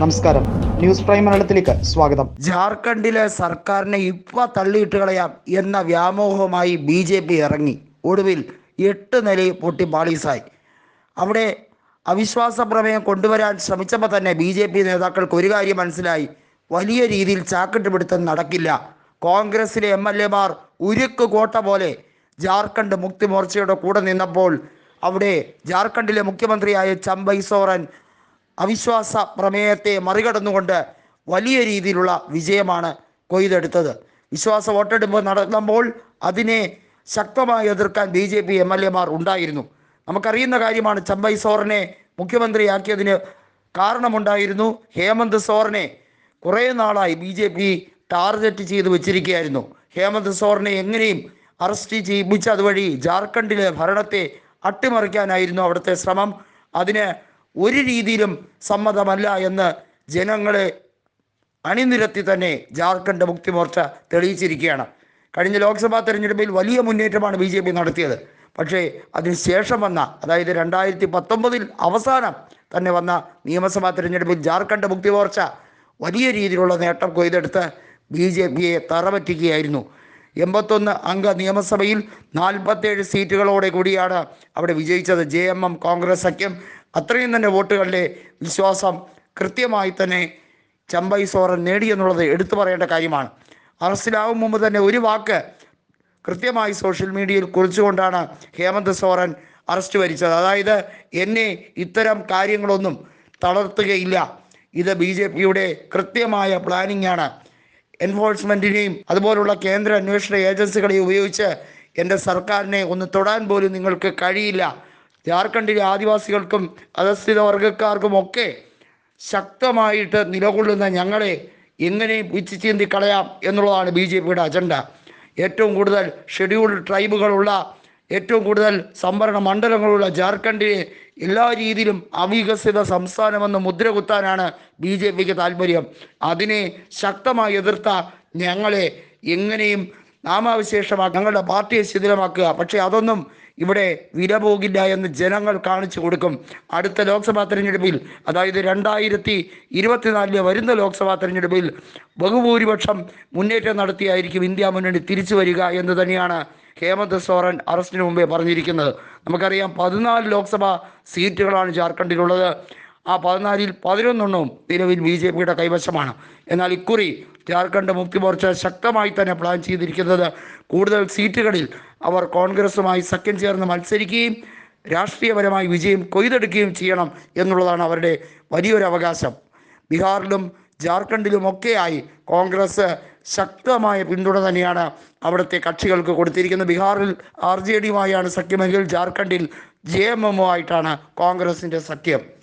നമസ്കാരം. News prime മലയാളത്തിലേക്ക് സ്വാഗതം. ജാർഖണ്ഡിലെ സർക്കാരിനെ ഇപ്പ തള്ളിയിട്ട് കളയാം എന്ന വ്യാമോഹവുമായി ബി ജെ പി ഇറങ്ങി. ഒടുവിൽ എട്ട് നിലയിൽ പൊട്ടി പാളീസായി. അവിടെ അവിശ്വാസ പ്രമേയം കൊണ്ടുവരാൻ ശ്രമിച്ചപ്പോൾ തന്നെ ബി ജെ പി നേതാക്കൾക്ക് ഒരു കാര്യം മനസ്സിലായി. വലിയ രീതിയിൽ ചാക്കിട്ട് പിടുത്തം നടക്കില്ല. കോൺഗ്രസിലെ എം എൽ എമാർ ഉരുക്ക് കോട്ട പോലെ ജാർഖണ്ഡ് മുക്തി മോർച്ചയുടെ കൂടെ നിന്നപ്പോൾ അവിടെ ജാർഖണ്ഡിലെ മുഖ്യമന്ത്രിയായ ചമ്പൈ സോറൻ അവിശ്വാസ പ്രമേയത്തെ മറികടന്നുകൊണ്ട് വലിയ രീതിയിലുള്ള വിജയമാണ് കൊയ്തെടുത്തത്. വിശ്വാസ വോട്ടെടുപ്പ് നടക്കുമ്പോൾ അതിനെ ശക്തമായി എതിർക്കാൻ B J P M L എമാർ ഉണ്ടായിരുന്നു. നമുക്കറിയുന്ന കാര്യമാണ് ചമ്പൈ സോറിനെ മുഖ്യമന്ത്രിയാക്കിയതിന് കാരണമുണ്ടായിരുന്നു. ഹേമന്ത് സോറിനെ കുറേ നാളായി ബി ജെ പി ടാർഗറ്റ് ചെയ്ത് വെച്ചിരിക്കുകയായിരുന്നു. ഹേമന്ത് സോറിനെ എങ്ങനെയും അറസ്റ്റ് ചെയ്യിപ്പിച്ച് അതുവഴി ജാർഖണ്ഡിലെ ഭരണത്തെ അട്ടിമറിക്കാനായിരുന്നു അവിടുത്തെ ശ്രമം. അതിന് ഒരു രീതിയിലും സമ്മതമല്ല എന്ന് ജനങ്ങളെ അണിനിരത്തി തന്നെ ജാർഖണ്ഡ് മുക്തി മോർച്ച തെളിയിച്ചിരിക്കുകയാണ്. കഴിഞ്ഞ ലോക്സഭാ തെരഞ്ഞെടുപ്പിൽ വലിയ മുന്നേറ്റമാണ് ബി ജെ പി നടത്തിയത്. പക്ഷേ അതിനുശേഷം വന്ന അതായത് രണ്ടായിരത്തി പത്തൊമ്പതിൽ അവസാനം തന്നെ വന്ന നിയമസഭാ തെരഞ്ഞെടുപ്പിൽ ജാർഖണ്ഡ് മുക്തി മോർച്ച വലിയ രീതിയിലുള്ള നേട്ടം കൊയ്തെടുത്ത് ബി ജെ പിയെ തറപറ്റിക്കുകയായിരുന്നു. എൺപത്തൊന്ന് അംഗ നിയമസഭയിൽ നാൽപ്പത്തേഴ് സീറ്റുകളോടെ കൂടിയാണ് അവിടെ വിജയിച്ചത് ജെ എം എം കോൺഗ്രസ് സഖ്യം. അത്രയും തന്നെ വോട്ടുകളുടെ വിശ്വാസം കൃത്യമായി തന്നെ ചമ്പൈ സോറൻ നേടിയെന്നുള്ളത് എടുത്തു പറയേണ്ട കാര്യമാണ്. അറസ്റ്റിലാവും മുമ്പ് തന്നെ ഒരു വാക്ക് കൃത്യമായി സോഷ്യൽ മീഡിയയിൽ കുറിച്ചുകൊണ്ടാണ് ഹേമന്ത് സോറൻ അറസ്റ്റ് വരിച്ചത്. അതായത് എന്നെ ഇത്തരം കാര്യങ്ങളൊന്നും തളർത്തുകയില്ല. ഇത് ബി ജെ പിയുടെ കൃത്യമായ പ്ലാനിംഗ് ആണ് എൻഫോഴ്സ്മെന്റിനെയും അതുപോലുള്ള കേന്ദ്ര അന്വേഷണ ഏജൻസികളെയും ഉപയോഗിച്ച് എന്റെ സർക്കാരിനെ ഒന്ന് തൊടാൻ പോലും നിങ്ങൾക്ക് കഴിയില്ല. ജാർഖണ്ഡിലെ ആദിവാസികൾക്കും അധസ്ഥിത വർഗക്കാർക്കും ഒക്കെ ശക്തമായിട്ട് നിലകൊള്ളുന്ന ഞങ്ങളെ എങ്ങനെ പിച്ചു കളയാം എന്നുള്ളതാണ് ബി ജെ പിയുടെ അജണ്ട. ഏറ്റവും കൂടുതൽ ഷെഡ്യൂൾഡ് ട്രൈബുകളുള്ള ഏറ്റവും കൂടുതൽ സംവരണ മണ്ഡലങ്ങളുള്ള ജാർഖണ്ഡിനെ എല്ലാ രീതിയിലും അവികസിത സംസ്ഥാനമെന്ന് മുദ്ര കുത്താനാണ് ബി ജെ പിക്ക് താല്പര്യം. അതിനെ ശക്തമായി എതിർത്ത ഞങ്ങളെ എങ്ങനെയും നാമാവിശേഷമാക്കുക ഞങ്ങളുടെ പാർട്ടിയെ ശിഥിലമാക്കുക. പക്ഷേ അതൊന്നും ഇവിടെ വില പോകില്ല എന്ന് ജനങ്ങൾ കാണിച്ചു കൊടുക്കും. അടുത്ത ലോക്സഭാ തെരഞ്ഞെടുപ്പിൽ അതായത് രണ്ടായിരത്തി ഇരുപത്തിനാലിലെ വരുന്ന ലോക്സഭാ തെരഞ്ഞെടുപ്പിൽ ബഹുഭൂരിപക്ഷം മുന്നേറ്റം നടത്തിയായിരിക്കും ഇന്ത്യ മുന്നണി തിരിച്ചു വരിക എന്ന് തന്നെയാണ് ഹേമന്ത് സോറൻ അറസ്റ്റിന് മുമ്പേ പറഞ്ഞിരിക്കുന്നത്. നമുക്കറിയാം പതിനാല് ലോക്സഭാ സീറ്റുകളാണ് ജാർഖണ്ഡിലുള്ളത്. ആ പതിനാലിൽ പതിനൊന്നെണ്ണവും നിലവിൽ ബി ജെ പിയുടെ കൈവശമാണ്. എന്നാൽ ഇക്കുറി ജാർഖണ്ഡ് മുക്തി മോർച്ച ശക്തമായി തന്നെ പ്ലാൻ ചെയ്തിരിക്കുന്നത്. കൂടുതൽ സീറ്റുകളിൽ അവർ കോൺഗ്രസുമായി സഖ്യം ചേർന്ന് മത്സരിക്കുകയും രാഷ്ട്രീയപരമായി വിജയം കൊയ്തെടുക്കുകയും ചെയ്യണം എന്നുള്ളതാണ് അവരുടെ വലിയൊരു അവകാശം ബീഹാറിലും ജാർഖണ്ഡിലുമൊക്കെയായി കോൺഗ്രസ് ശക്തമായ പിന്തുണ തന്നെയാണ് അവിടുത്തെ കക്ഷികൾക്ക് കൊടുത്തിരിക്കുന്നത്. ബീഹാറിൽ ആർ ജെ ഡിയുമായാണ് സഖ്യമെങ്കിൽ ജാർഖണ്ഡിൽ ജെ എം എമ്മുമായിട്ടാണ് കോൺഗ്രസിന്റെ സഖ്യം.